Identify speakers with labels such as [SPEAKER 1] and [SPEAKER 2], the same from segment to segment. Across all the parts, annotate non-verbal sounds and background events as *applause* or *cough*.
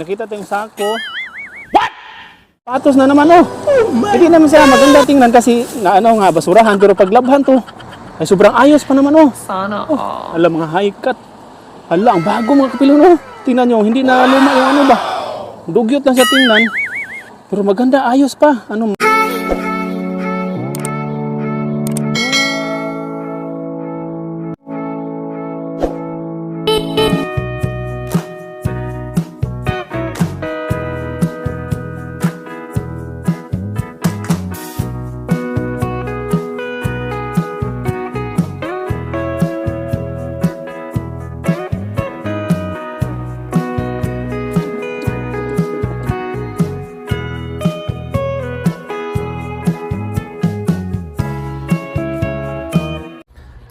[SPEAKER 1] nakita tayong sako. What? Patos na naman oh. Hindi naman siya maganda tingnan kasi na ano nga basurahan pero paglabhan to ay sobrang ayos pa naman oh.
[SPEAKER 2] Sana all.
[SPEAKER 1] Alam mga high cut. Hala, ang bago mga kapilon oh. Tingnan nyo, hindi na luma yung ano ba. Dugyot lang sa tingnan. Pero maganda, ayos pa. Ano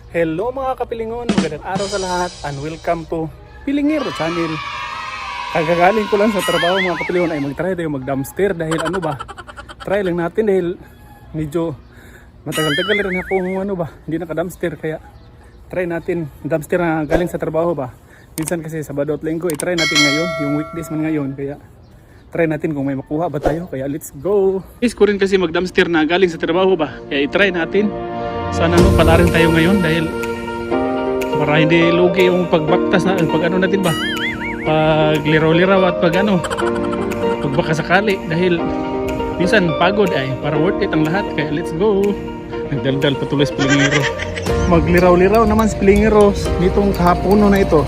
[SPEAKER 1] Hello mga kapilingon, magandang araw sa lahat and welcome to Pilingero Channel. Kagagaling ko lang sa trabaho mga kapilingon ay mag-try tayo mag-dumpster dahil ano ba, try lang natin dahil medyo matagal-tagal rin ako ano ba, hindi naka-dumpster kaya try natin dumpster na galing sa trabaho ba. Minsan kasi Sabado at Linggo, i-try natin ngayon, yung weekdays man ngayon kaya try natin kung may makuha ba tayo kaya let's go. Is ko rin kasi mag-dumpster na galing sa trabaho ba, kaya i-try natin. Sana no, pala rin tayo ngayon dahil para hindi lugi yung pagbaktas na pag ano natin ba? Pag liraw-liraw at pag ano pag baka sakali. Dahil minsan pagod ay para worth it ang lahat. Kaya let's go. Nagdaldal patuloy sa Pilingero. Magliraw-liraw naman sa Pilingero nitong kahapono na ito.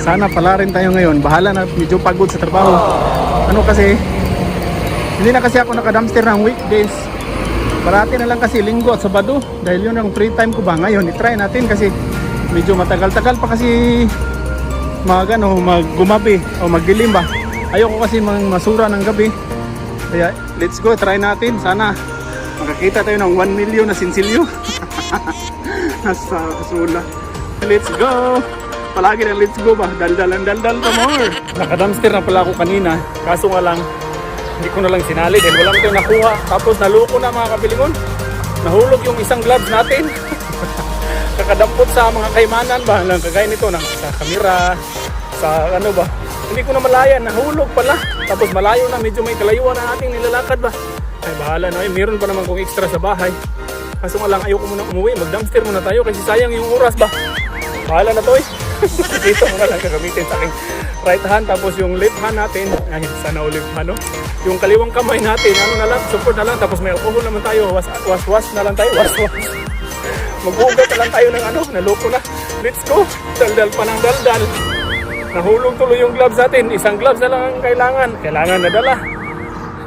[SPEAKER 1] Sana pala rin tayo ngayon. Bahala na medyo pagod sa trabaho. Ano kasi hindi na kasi ako naka-dumpster ng weekdays Parati na lang kasi linggo at sabado. Dahil yun ang free time ko ba ngayon. I-try natin kasi medyo matagal-tagal pa kasi mag ano maggumabi o magdilim ba. Ayoko kasi mang masura ng gabi. Kaya let's go try natin. Sana makakita tayo ng 1 million na sinsilyo. *laughs* Nasa kasula. Let's go! Palagi na let's go ba? Daldal ang daldal pa more. Naka-dumpster na pala ako kanina. Kaso nga lang hindi ko na lang sinali dahil wala tayong nakuha. Tapos naluko na mga kabilingon. Nahulog yung isang gloves natin. *laughs* Kakadampot sa mga kaimanan ba? Lang kagaya nito na sa kamera, sa ano ba? Hindi ko na malaya, nahulog pala. Tapos malayo na, medyo may kalayuan na ating nilalakad ba? Ay bahala na, eh, meron pa naman kung extra sa bahay. Kaso nga lang ayoko muna umuwi, mag-dumpster muna tayo kasi sayang yung oras ba? Bahala na to eh. *laughs* Dito mo na lang gagamitin sa aking right hand tapos yung left hand natin. Ay sana ulit ano? Yung kaliwang kamay natin ano na lang support na lang. Tapos may alcohol naman tayo. Was was was na lang tayo. Was was. Maghugat na lang tayo ng ano naloko na. Let's go. Daldal pa ng daldal. Nahulog tuloy yung gloves natin. Isang gloves na lang ang kailangan. Kailangan na dala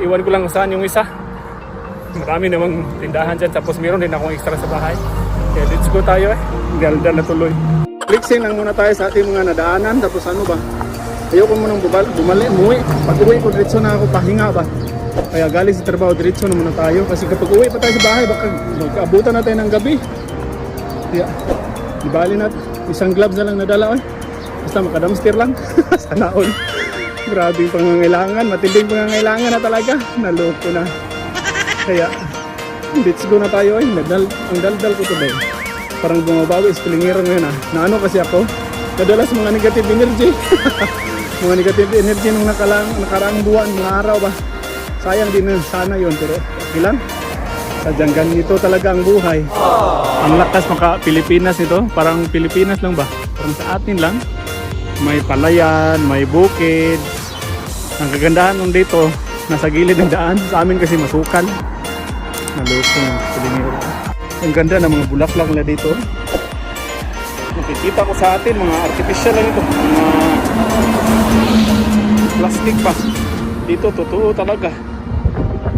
[SPEAKER 1] iwan ko lang saan yung isa. Marami namang tindahan dyan. Tapos meron din akong extra sa bahay. Kaya let's go tayo eh. Daldal na tuloy. Flexing lang muna tayo sa ating mga nadaanan. Tapos ano ba ayoko munang bumali, bumali umuwi. Pag uwi ko diretso na ako pahinga ba? Kaya galing sa trabaho diretso na muna tayo. Kasi kapag uwi pa tayo sa bahay baka magkaabutan na tayo ng gabi. Kaya di bali na isang gloves na lang nadala oy. Basta makadamster lang. *laughs* Sana all. Grabe yung pangangailangan. Matinding pangangailangan na talaga. Naloko na. Kaya let's go na tayo ay nagdal ang daldal ko today. Parang bumabawi is pilingero ngayon ah. Na ano kasi ako? Kadalas mga negative energy *laughs* mga negative energy nung nakalang, nakaraang buwan mga araw ba? Sayang din na sana yon pero okay lang sadyang ganito talaga ang buhay. Ang lakas maka Pilipinas ito. Parang Pilipinas lang ba? Parang sa atin lang. May palayan may bukid. Ang kagandahan nung dito nasa gilid ng daan. Sa amin kasi masukal naloko ng pilingero ang ganda ng mga bulaklak nila dito. Nakikita ko sa atin mga artificial lang ito. Mga plastic pa. Dito totoo talaga.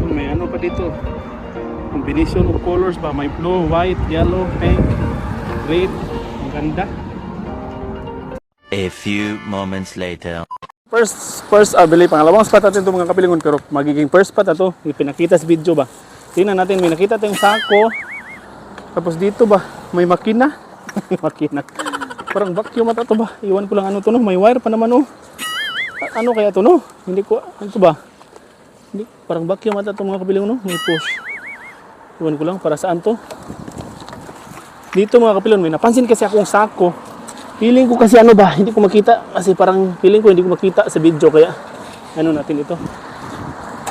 [SPEAKER 1] May ano pa dito. Combination of colors ba? May blue, white, yellow, pink red. Ang ganda.
[SPEAKER 3] A few moments later.
[SPEAKER 1] First, first, ah, bili, pangalawang spot natin ito mga kapilingon, pero magiging first spot ito, ipinakita sa video ba. Tingnan natin, may nakita tayong sako, tapos dito ba, may makina, *laughs* makina, parang vacuum ata ito ba, iwan ko lang ano to no, may wire pa naman oh. Ano kaya to no, hindi ko, ano to ba, hindi, parang vacuum ata ito mga kapilingon no, may push. Iwan ko lang, para saan to. Dito mga kapilingon, may napansin kasi akong sako, Feeling ko kasi ano ba, hindi ko makita kasi parang feeling ko hindi ko makita sa video kaya ano natin ito.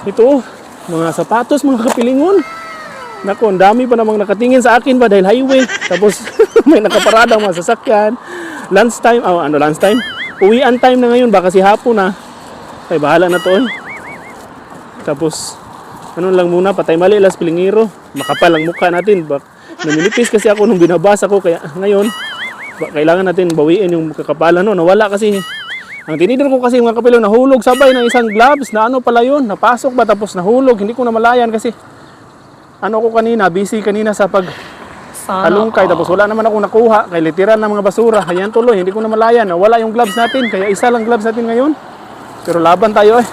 [SPEAKER 1] Ito, mga sapatos, mga kapilingon. Naku, ang dami pa namang nakatingin sa akin ba dahil highway. Tapos *laughs* may nakaparadang mga sasakyan. Lunch time, oh, ano lunch time? Uwian time na ngayon, baka si hapon na. Ay, bahala na to eh. Tapos, ano lang muna, patay mali, las pilingiro. Makapal ang mukha natin. Bak naninipis kasi ako nung binabasa ko. Kaya ngayon, kailangan natin bawiin yung kakapalan. No? Nawala kasi. Ang tinidor ko kasi mga kapilo, nahulog sabay ng isang gloves na ano pala yun. Napasok ba tapos nahulog. Hindi ko na malayan kasi ano ko kanina, busy kanina sa pag halungkay. Tapos wala naman ako nakuha. Kay litiran ng mga basura. Ayan tuloy, hindi ko na malayan. Nawala yung gloves natin. Kaya isa lang gloves natin ngayon. Pero laban tayo eh.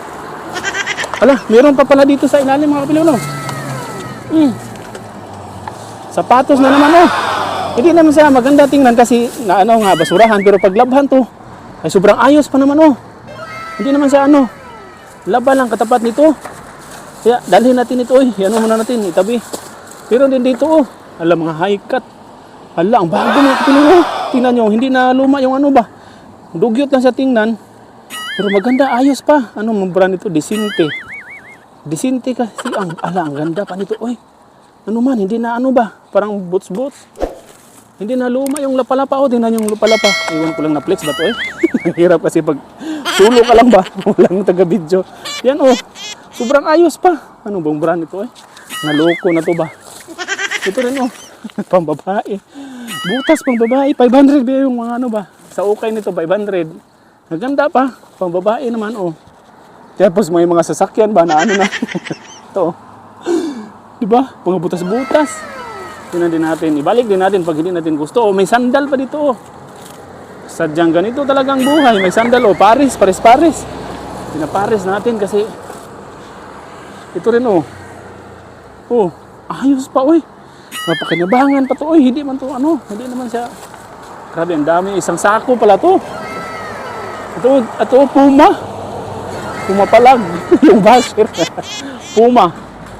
[SPEAKER 1] Ala, meron pa pala dito sa ilalim mga kapilo. No? Mm. Sapatos na naman oh. Hindi naman siya maganda tingnan kasi na ano nga basurahan pero pag labhan to ay sobrang ayos pa naman oh. Hindi naman siya ano laban lang katapat nito. Kaya dalhin natin ito eh. Ano muna natin itabi. Pero din dito oh. Alam mga high cut. Hala, ang bago mga kapilo oh. Tingnan nyo, hindi na luma yung ano ba. Dugyot lang siya tingnan. Pero maganda, ayos pa. Ano ang brand ito? Disinte. Disinte kasi ang ala, ang ganda pa nito. Oy, ano man, hindi na ano ba? Parang boots-boots. Hindi na luma yung lapalapa. O, tingnan yung lapalapa. Iwan ko lang na flex ba to eh? *laughs* Ang hirap kasi pag sulo ka lang ba? *laughs* Walang taga-video. Yan oh, sobrang ayos pa. Ano bang brand ito eh? Naloko na to ba? Ito rin oh, *laughs* pambabae. Butas pang babae, 500 ba yung mga ano ba? Sa ukay nito, 500. Naganda pa, pang babae naman oh. Tapos may mga sasakyan ba na ano na. *laughs* ito oh. Di ba? Mga butas-butas. Tingnan din natin. Ibalik din natin pag hindi natin gusto. Oh, may sandal pa dito. Oh. Sadyang ganito talagang buhay. May sandal. Oh, Paris. Paris, Paris. Pinaparis natin kasi ito rin oh. Oh, ayos pa oy. Napakinabangan pa to. Oy, hindi man to ano. Hindi naman siya. Grabe, ang dami. Isang sako pala to. Ito, ito, Puma. Puma palag. *laughs* yung basher. *laughs* Puma.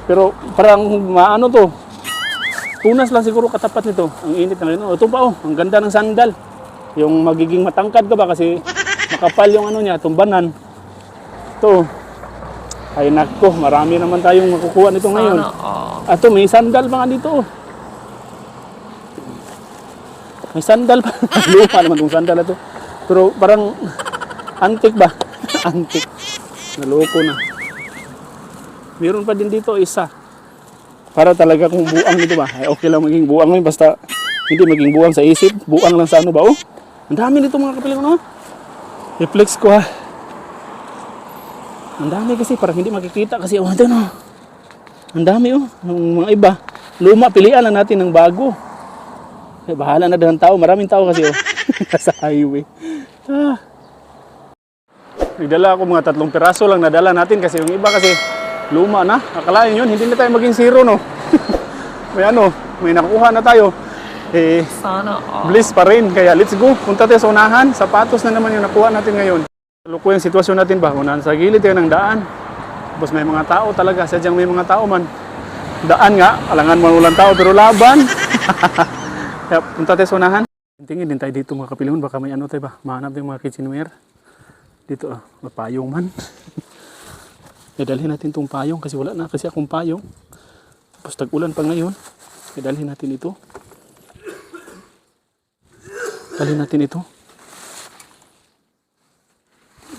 [SPEAKER 1] Pero parang maano to. Tunas lang siguro katapat nito. Ang init na rin. Oh, ito pa oh. Ang ganda ng sandal. Yung magiging matangkad ka ba kasi makapal yung ano niya, tumbanan. Ito. Ay nako, marami naman tayong makukuha nito ngayon. Ato, may sandal pa nga dito. oh. May sandal pa. *laughs* Lupa naman itong sandal na to. Pero parang antik ba? *laughs* antik. Naloko na. Meron pa din dito isa. Para talaga kung buang nito ba? Ay okay lang maging buang ngayon basta hindi maging buang sa isip. Buang lang sa ano ba? Oh, ang dami nito mga kapiling no? I-flex ko ha. Ang dami kasi parang hindi makikita kasi oh, ito no. Ang dami oh. Yung mga iba. Luma, pilian lang natin ng bago. Eh, bahala na daw ang tao. Maraming tao kasi oh. *laughs* sa highway. Ah. Nagdala ako mga tatlong piraso lang nadala natin kasi yung iba kasi luma na. Akalain yun, hindi na tayo maging zero no. *laughs* may ano, may nakuha na tayo. Eh,
[SPEAKER 2] Sana all.
[SPEAKER 1] bliss pa rin. Kaya let's go. Punta tayo sa unahan. Sapatos na naman yung nakuha natin ngayon. Luko yung sitwasyon natin ba? Unahan sa gilid tayo ng daan. Tapos may mga tao talaga. Sadyang may mga tao man. Daan nga. Alangan man walang tao pero laban. *laughs* Kaya punta tayo sa unahan. Tingin din tayo dito mga kapilihon. Baka may ano tayo ba? Mahanap yung mga kitchenware. Dito ah. Mapayong man. *laughs* Idalhin natin tong payong kasi wala na kasi akong payong. Tapos tag-ulan pa ngayon. Idalhin natin ito. Dalhin natin ito.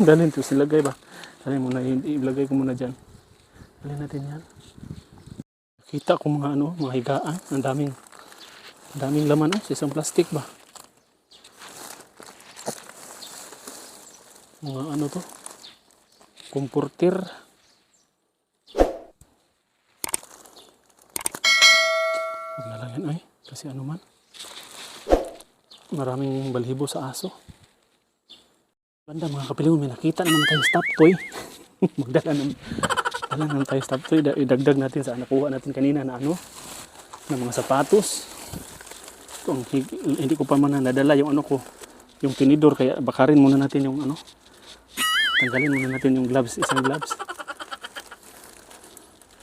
[SPEAKER 1] Dalhin ito, silagay ba? Dalhin muna, ilagay ko muna dyan. Dalhin natin yan. Kita ko mga ano, mga higaan. Ang daming, daming laman oh, sa isang plastic ba? Mga ano to? Komporter. Huwag na lang yan ay, kasi ano man maraming balhibo sa aso. Banda mga kapilingon, may nakita naman tayong stop toy. *laughs* Magdala naman. Dala naman tayo stop toy. Da- Idagdag natin sa nakuha natin kanina na ano, na mga sapatos. Hig- hindi ko pa man nadala yung ano ko, yung tinidor. Kaya bakarin muna natin yung ano, tanggalin muna natin yung gloves, isang gloves.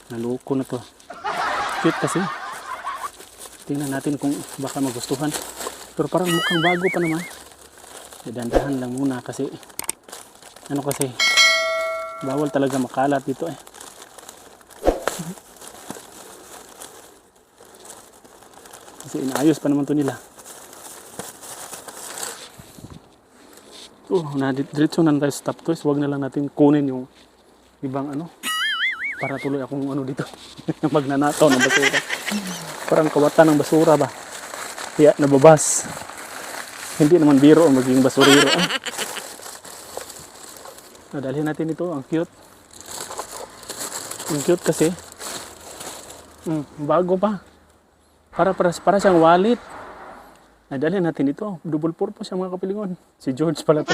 [SPEAKER 1] Naloko na to. Cute kasi. Tingnan natin kung baka magustuhan. Pero parang mukhang bago pa naman. Eh, Dandahan lang muna kasi ano kasi Bawal talaga makalat dito eh. Kasi inaayos pa naman to nila. Oh, na diretso na tayo sa top toys. Huwag na lang natin kunin yung ibang ano para tuloy akong ano dito *laughs* magnanakaw ng basura. Parang kawatan ng basura ba? Kaya nababas. Hindi naman biro ang maging basurero. Ah. Nadalhin natin ito. Ang cute. Ang cute kasi. Mm, bago pa. Para, para, para siyang wallet. Nadalhin natin ito. Double purpose ang mga kapilingon. Si George pala to.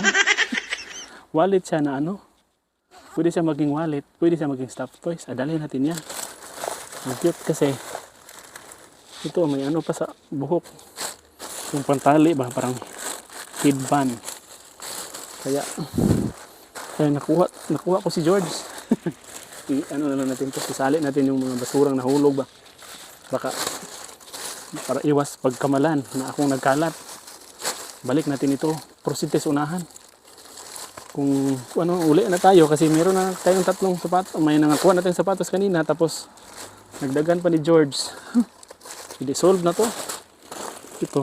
[SPEAKER 1] *laughs* wallet siya na ano. Pwede siya maging wallet. Pwede siya maging stuffed toys. Adalhin natin yan. Ang cute kasi. Ito may ano pa sa buhok. Yung pantali ba? Parang headband. Kaya, kaya nakuha, nakuha ko si George. *laughs* I, ano na lang natin to, sisali natin yung mga basurang nahulog ba. Baka, para iwas pagkamalan na akong nagkalat. Balik natin ito, sa unahan. Kung ano, uli na tayo kasi meron na tayong tatlong sapatos. May nangakuha natin sapatos kanina tapos nagdagan pa ni George. *laughs* Hindi solve na to. Ito.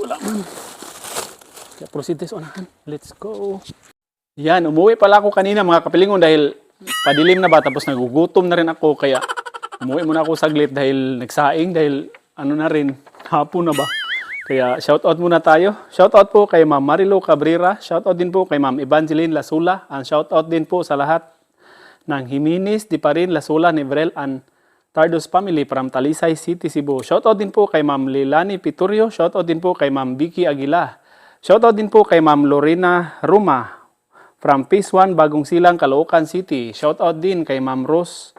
[SPEAKER 1] Wala man. Kaya sa unahan. Let's go. Yan, umuwi pala ako kanina mga kapilingon dahil padilim na ba tapos nagugutom na rin ako kaya umuwi muna ako saglit dahil nagsaing dahil ano na rin, hapon na ba. Kaya shoutout muna tayo. Shoutout po kay Ma'am Marilo Cabrera. Shoutout din po kay Ma'am Evangeline Lasula. And shoutout din po sa lahat ng Jimenez, Diparin, Lasula, Nevrel, and Tardos family from Talisay City, Cebu. Shoutout din po kay Ma'am Lilani Piturio. Shoutout din po kay Ma'am Vicky Aguila. Shoutout din po kay Ma'am Lorena Ruma from Phase 1, Bagong Silang, Caloocan City. Shoutout din kay Ma'am Rose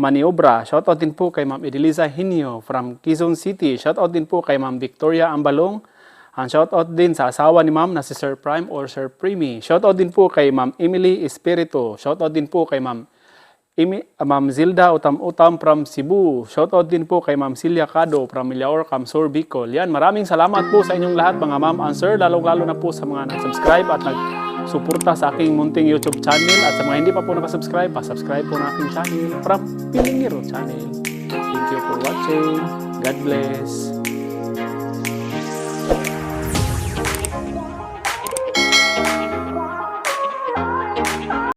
[SPEAKER 1] Maniobra. Shoutout din po kay Ma'am Edelisa Hinio from Quezon City. Shoutout din po kay Ma'am Victoria Ambalong. And shoutout din sa asawa ni Ma'am na si Sir Prime or Sir Primi. Shoutout din po kay Ma'am Emily Espiritu. Shoutout din po kay Ma'am ah, Ma'am Zilda Utam-Utam from Cebu. Shoutout din po kay Ma'am Celia Cado from Milaor, Camsor, Bicol. Yan, maraming salamat po sa inyong lahat mga ma'am and sir, lalo-lalo na po sa mga nag-subscribe at nag-suporta sa aking munting YouTube channel at sa mga hindi pa po nakasubscribe, pa-subscribe po na aking channel from Pilingiro Channel. Thank you for watching. God bless.